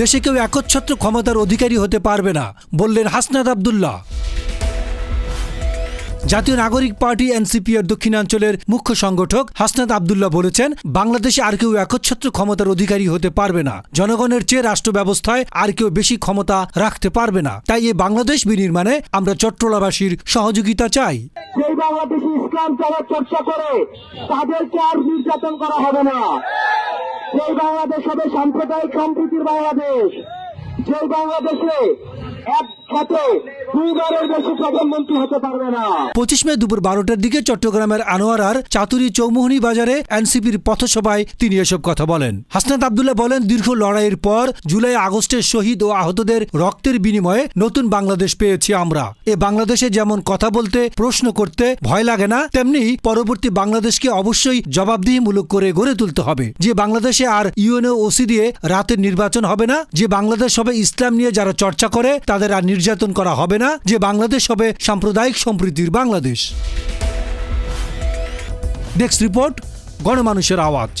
দেশে কেউ একচ্ছত্র ক্ষমতার অধিকারী হতে পারবে না, বললেন হাসনাত আবদুল্লাহ। জাতীয় নাগরিক পার্টি এনসিপি এর দক্ষিণাঞ্চলের মুখ্য সংগঠক হাসনাত আবদুল্লাহ বলেছেন, বাংলাদেশে আর কেউ একচ্ছত্র ক্ষমতার অধিকারী হতে পারবে না। জনগণের চেয়ে রাষ্ট্র ব্যবস্থায় আর কেউ বেশি ক্ষমতা রাখতে পারবে না। তাই এই বাংলাদেশ বিনির্মাণে আমরা চট্টলাবাসীর সহযোগিতা চাই। ইসলাম চর্চা করে, তাদেরকে আর নির্যাতন করা হবে না। সেই বাংলাদেশ হবে সাম্প্রদায়িক সম্প্রীতির বাংলাদেশ যে বাংলাদেশে পঁচিশ মে দুপুর বারোটার দিকে চট্টগ্রামের আনোয়ারার চাতুরি চৌমুহনী বাজারে এনসিপির পথসভায় তিনি এসব কথা বলেন। হাসনাত আবদুল্লাহ বলেন, দীর্ঘ লড়াইয়ের পর জুলাই আগস্টের শহীদ ও আহতদের রক্তের বিনিময়ে নতুন বাংলাদেশ পেয়েছি আমরা। এ বাংলাদেশে যেমন কথা বলতে, প্রশ্ন করতে ভয় লাগে না, তেমনি পরবর্তী বাংলাদেশকে অবশ্যই জবাবদিহিমূলক করে গড়ে তুলতে হবে। যে বাংলাদেশে আর ইউএনও ওসি দিয়ে রাতের নির্বাচন হবে না, যে বাংলাদেশ হবে ইসলাম নিয়ে যারা চর্চা করে, তাদের আর নির্যাতন করা হবে না যে বাংলাদেশ হবে সাম্প্রদায়িক সম্প্রীতির বাংলাদেশ। ডেস্ক রিপোর্ট গণমানুষের আওয়াজ।